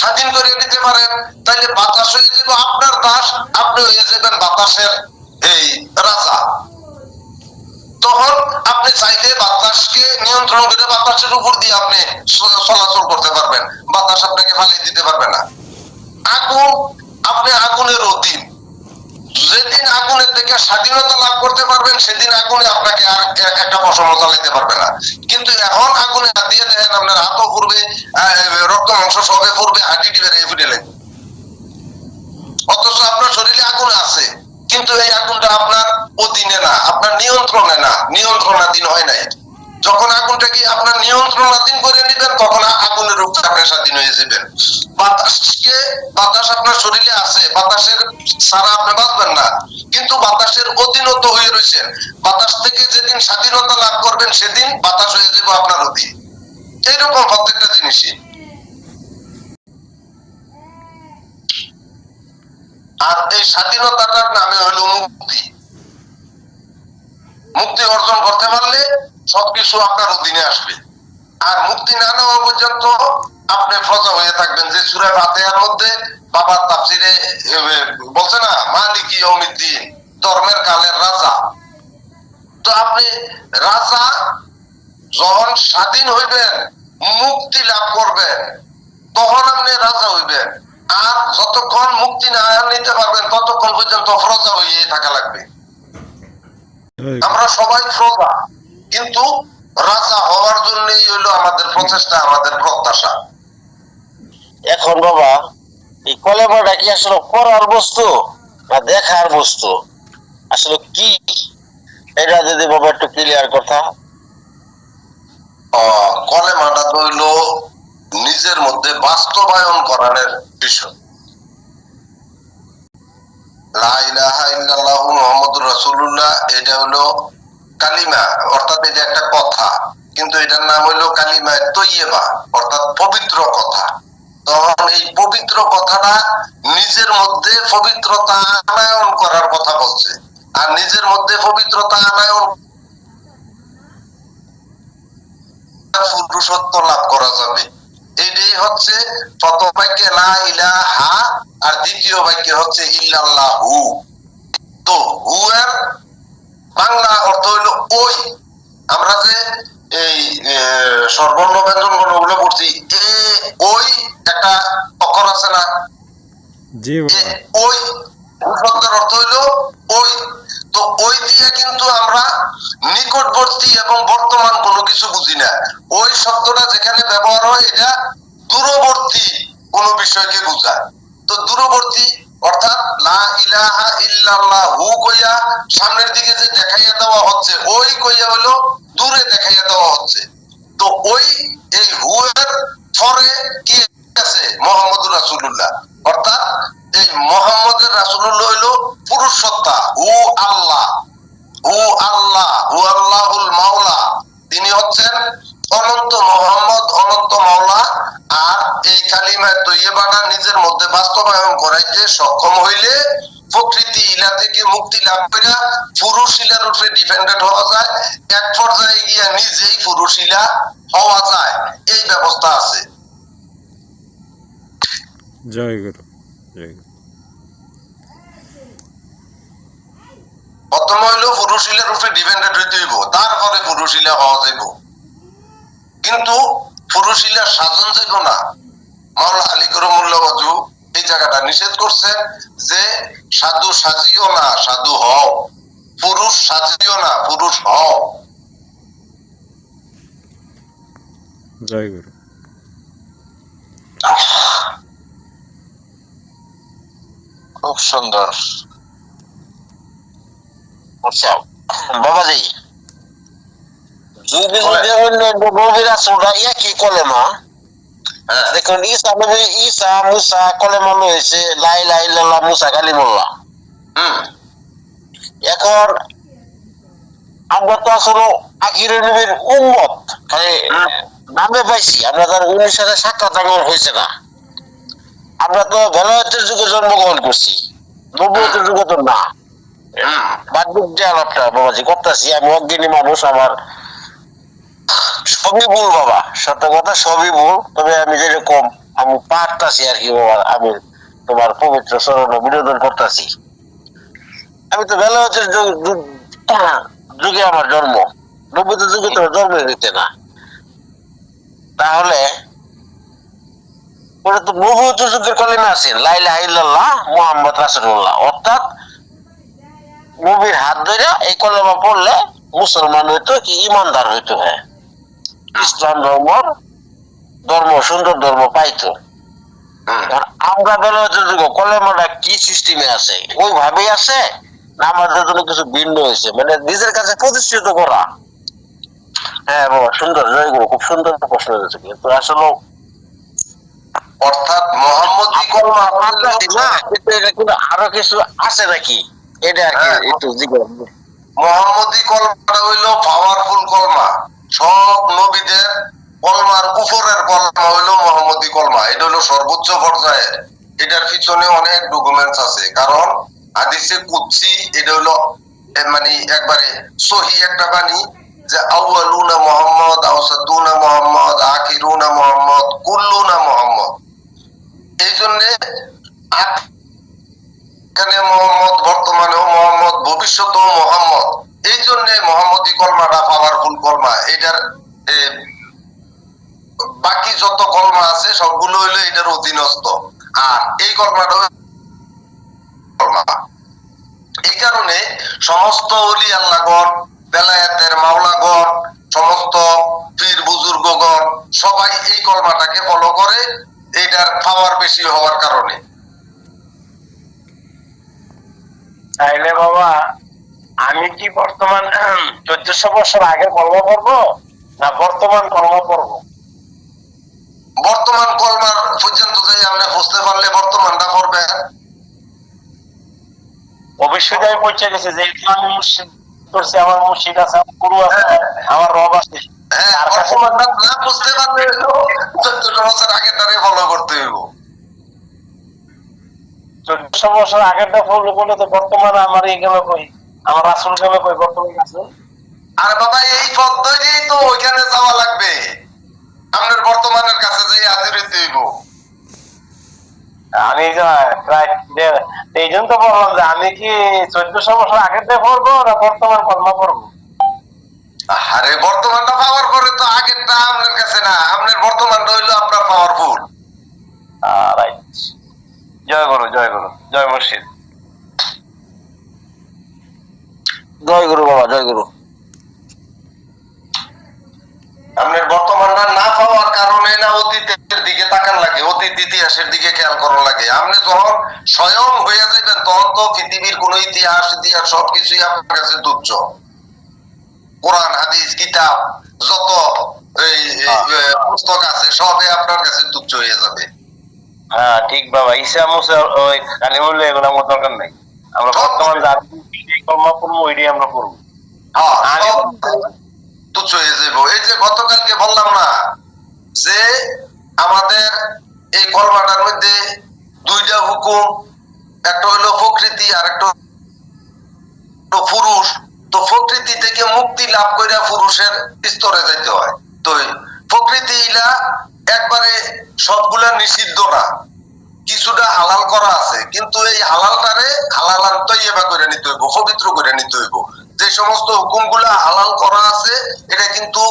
স্বাধীন করে দিতে পারেন তাইলে বাতাস হয়ে যাবে আপনার দাস, আপনি হয়ে যাবেন বাতাসের এই রাজা। তখন আপনি চাইলে বাতাসকে নিয়ন্ত্রণ করে বাতাসের উপর দিয়ে আপনি চলাচল করতে পারবেন। বাতাস আপনাকে ফালিয়ে দিতে পারবে না। আগুন আপনি যেদিন থেকে স্বাধীনতা লাভ করতে পারবেন, সেদিন আগুনে আপনাকে আর একটা পশম জ্বালাইতে পারবে না। কিন্তু এখন আগুনে হাত দিয়ে দেখেন আপনার হাতও পূর্বে রক্ত মাংস সবে পূর্বে হাঁটি বেড়ে ফুটে লাগবে অথচ আপনার শরীরে আগুন আছে, কিন্তু এই আগুনটা আপনার অধীনে না, আপনার নিয়ন্ত্রণে না, নিয়ন্ত্রণাধীন হয় নাই। যখন আগুনটাকে আপনার নিয়ন্ত্রণাধীন করে নিবেন তখন আগুনের রূপে আপনি স্বাধীন হয়ে যাবেন। বাতাসকে, বাতাস আপনার শরীরে আছে, বাতাসের সারা আপনি বাঁচবেন না। কিন্তু বাতাসের অধীনত হয়ে রয়েছেন। বাতাস থেকে যেদিন স্বাধীনতা লাভ করবেন, সেদিন বাতাস হয়ে যাবে আপনার অধীন। এইরকম প্রত্যেকটা জিনিসই। আর এই স্বাধীনতাটার নামে হলো মুক্তি। মুক্তি অর্জন করতে পারলে সবকিছু আপনার অধীনে আসবে। আর মুক্তি না নেওয়া পর্যন্ত আপনি প্রজা হয়ে থাকবেন যে সুরা ফাতেহার মধ্যে বাবার তাফসিরে বলছে না মালিকি অমিদ্দিন ধর্মের কালের রাজা। তো আপনি রাজা যখন স্বাধীন হইবেন মুক্তি লাভ করবেন তখন আপনি রাজা হইবেন। আর যতক্ষণ মুক্তি না নিতে পারবেন ততক্ষণ পর্যন্ত প্রজা হয়ে থাকা লাগবে। আমরা সবাই প্রজা কিন্তু রাজা হওয়ার জন্যই হইল আমাদের প্রচেষ্টা আমাদের প্রত্যাশা। এখন বাবা এই কলেমাটা কি আসলে করার বস্তু না দেখার বস্তু? আসলে কি? এটা যদি বাবা একটু ক্লিয়ার কথা। কলেমাটা তো হইল নিজের মধ্যে বাস্তবায়ন করার বিষয়। লা ইলাহা ইল্লাল্লাহু মুহাম্মাদুর রাসূলুল্লাহ এটা হলো কালিমা, অর্থাৎ এটা একটা কথা, কিন্তু এটার নাম হইল কালিমা তৈয়বা, অর্থাৎ পবিত্র কথা। তখন এই পবিত্র কথাটা নিজের মধ্যে পবিত্রতা আনায়ন করার কথা বলছে। আর নিজের মধ্যে পবিত্রতা আনায়ন পুরুষত্ব লাভ করা যাবে। এটাই হচ্ছে প্রথম বাক্যে লা ইলাহা আর দ্বিতীয় বাক্যে হচ্ছে ইল্লাল্লাহু। তো হু এর বাংলা অর্থ হইল ওই। আমরা যে এই এ, স্বরবর্ণ ব্যঞ্জন বর্ণগুলো পড়ছি এ ওই একটা অক্ষর আছে না? জি ওই। শব্দের অর্থ হইল ওই। তো ওই দিয়ে কিন্তু আমরা নিকটবর্তী এবং বর্তমান কোনো কিছু বুঝি না। ওই শব্দটা যেখানে ব্যবহার হয় এটা দূরবর্তী কোনো বিষয়কে বোঝায়। তো দূরবর্তী অর্থাৎ লা ইলাহা ইল্লাল্লাহ, হু কইয়া সামনের দিকে যে দেখাইয়া দেওয়া হচ্ছে, ওই কইয়া হলো দূরে দেখাইয়া দেওয়া হচ্ছে। তো ওই এই হু এর পরে কি আছে? মোহাম্মদ রাসূলুল্লাহ। অর্থাৎ এই মোহাম্মদের রাসূলুল্লাহ হইল পুরুষ সত্তা, হু আল্লাহ। হু আল্লাহ, হু আল্লাহুল মাওলা। তিনি হচ্ছেন অনন্ত মোহাম্মদ, অনন্ত মাওলা। আর এই কালিমায় তৈয়বাটা নিজের মধ্যে বাস্তবায়ন করাইতে সক্ষম হইলে প্রকৃতি ইলা থেকে মুক্তি লাভ করে পুরুষ ইলার উপরে ডিপেন্ডেন্ট হওয়া যায় এক পর্যায়ে গিয়া নিজেই পুরুষ ইলা হওয়া যায়। এই ব্যবস্থা আছে। জয় গুরু জয় প্রথম হইল উপরে ডিপেন্ডেন্ট হইতে হইব তারপরে পুরুষিলা হওয়া যাইব। কিন্তু পুরুষিলার সাজন যাইব না। মাওলা আলী করমুল্লাহ বাজু এই জায়গাটা নিষেধ করছে যে সাধু সাজিও না সাধু হও। পুরুষ সাজিও না পুরুষ হও। জয় গুরু। খুব সুন্দর। আচ্ছা বাবাজি। নবীর আসলটা একই কলেমা হ্যাঁ দেখুন ঈসা নবী ঈসা মুসা কলেমা হয়েছে লাই লাই লাল্লাহ মুসা কালিমুল্লাহ এখন আমরা তো আসলে আখিরের নবীর উম্মত খালি নামে পাইছি আমরা তার উনির সাথে সাক্ষাৎ আমার হয়েছে না আমরা তো ভেলায়তের যুগে জন্মগ্রহণ করছি নব্বতের যুগে তো না বাদবিক যে আলাপটা বাবাজি করতেছি আমি অজ্ঞানী মানুষ আমার সবই ভুল বাবা, সত্য কথা সবই ভুল, তবে আমি যেরকম আমি পারতাছি আর কি বাবা, আমি তোমার পবিত্র স্মরণ বিনোদন করতেছি। আমি তো বেলা হচ্ছে যুগে আমার জন্ম। নব্বই যুগে তো জন্ম হইতে না। তাহলে ওটা তো নবুত যুগের কলিমা আছে লাইলা ইল্লাল্লাহ মুহাম্মদ রাসূলুল্লাহ। অর্থাৎ, নবীর হাত ধরে এই কলেমা পড়লে মুসলমান হইতো কি ইমানদার হইতো হ্যাঁ। ইসলাম ধর্মর ধর্ম সুন্দর ধর্ম পাইতো। আমরা বেলা কলেমাটা কি সিস্টেমে আছে? ওইভাবেই আছে না আমাদের জন্য কিছু ভিন্ন হয়েছে? মানে নিজের কাছে প্রতিষ্ঠিত করা। হ্যাঁ বাবা সুন্দর জয়গুরু খুব সুন্দর প্রশ্ন হয়েছে কিন্তু আসলে অর্থাৎ মোহাম্মদী আরও কিছু আছে নাকি? এটা আর কি হ্যাঁ। একটু জিজ্ঞাসা মোহাম্মদী কলমাটা হইল পাওয়ারফুল কলমা। সব নবীদের কলমার উপরের কলমা হইল মোহাম্মদী কলমা। এটা হলো সর্বোচ্চ পর্যায়ে এটার পিছনে অনেক ডকুমেন্টস আছে। কারণ হাদিসে কুদসি, এটা হলো মানে একবারে সহি একটা বাণী যে আউয়ালুনা মোহাম্মদ আওসাদুনা মোহাম্মদ, আখিরুনা মোহাম্মদ, কুল্লুনা মোহাম্মদ। এই জন্যে এখানে মোহাম্মদ, বর্তমানেও মোহাম্মদ, ভবিষ্যতেও মোহাম্মদ। এই জন্য মোহাম্মদী কলমাটা পাওয়ারফুল কলমা, এটার বাকি যত কলমা আছে সবগুলো হইল এটার অধীনস্থ। আর এই কলমাটা কলমা। এই কারণে সমস্ত অলি আল্লাহগণ, বেলায়েতের মাওলাগণ, সমস্ত পীর বুজুর্গগণ, সবাই এই কলমাটাকে ফলো করে এটার পাওয়ার বেশি হওয়ার কারণে। তাইলে বাবা আমি কি বর্তমান চোদ্দশো বছর আগে কর্ম করব না বর্তমান কর্ম করব বর্তমান কলমার পর্যন্ত যাই আপনি বুঝতে পারলে বর্তমানটা করবে অবশ্যই আমি পৌঁছে গেছে যেহেতু আমি মুর্শিদ করছি আমার মুর্শিদ আছে আমার গুরু আছে আমার রব আছে। হ্যাঁ বর্তমানটা না বুঝতে পারলে চোদ্দশো বছর আগেটারে ফলো করতে হইব। চোদ্দশো বছর আগেরটা ফলো করলে তো বর্তমানে আমার এই গেল কই? আমার রাসুল গেল কই বর্তমানে আছে আর বাবা এই পদ্ধতিই তো ওইখানে যাওয়া লাগবে। আপনার বর্তমানের কাছে যাই হাজির হইতে হইব। আমি প্রায় এই জন্য তো বললাম যে আমি কি চোদ্দশো বছর আগেরটা পড়ব না বর্তমান কর্ম করব আরে বর্তমানটা পাওয়ার পরে তো আগেরটা আপনার কাছে না আপনার বর্তমানটা হইল আপনার পাওয়ারফুল রাইট। জয় গুরু জয় গুরু জয় মুর্শিদ। জয় গুরু বাবা জয় গুরু। আপনার বর্তমানটা না পাওয়ার কারণে না অতীতের দিকে তাকান লাগে অতীত ইতিহাসের দিকে খেয়াল করা লাগে। আপনি যখন স্বয়ং হয়ে যাবেন তখন তো পৃথিবীর কোন ইতিহাস ইতিহাস সবকিছুই আপনার কাছে তুচ্ছ। কোরআন হাদিস কিতাব যত এই এই, পুস্তক আছে সবে আপনার কাছে তুচ্ছ হয়ে যাবে। হ্যাঁ ঠিক বাবা। ঈসা মুসা ওই কালিমুল্লা এগুলো আমার দরকার নাই। আমরা বর্তমান যে কর্ম করব ওইটাই আমরা করব। হ্যাঁ আমি- সব তুচ্ছ হয়ে যাব এই যে গতকালকে বললাম না যে আমাদের এই কলমাটার মধ্যে দুইটা হুকুম একটা হলো প্রকৃতি আর একটা পুরুষ। তো প্রকৃতি থেকে মুক্তি লাভ করে পুরুষের স্তরে যাইতে হয়। তো প্রকৃতি ইলা একবারে সবগুলা নিষিদ্ধ না। কিছুটা হালাল করা কিন্তু এই হালালটারে হালাল তৈবা করে নিতে হইব, পবিত্র করে নিতে হইব। যে সমস্ত হুকুমগুলা হালাল করা আছে, এটা কিন্তু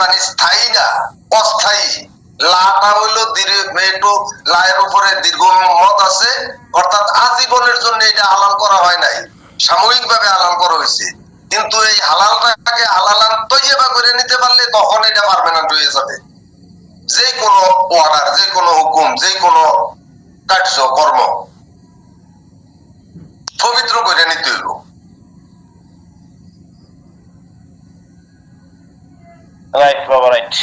মানে স্থায়ী না, অস্থায়ী। লাটা হইল একটু লায়ের উপরে দীর্ঘ মত আছে, অর্থাৎ আজীবনের জন্য এটা হালাল করা হয় নাই। সাময়িক ভাবে হালাল করা হয়েছে। কিন্তু এই হালালটাকে হালালান তৈবা করে নিতে পারলে তখন এটা পারমানেন্ট হয়ে যাবে। যে কোনো অর্ডার যে কোনো হুকুম যে কোনো কার্য কর্ম পবিত্র করে নিতে হইব। রাইট বাবা রাইট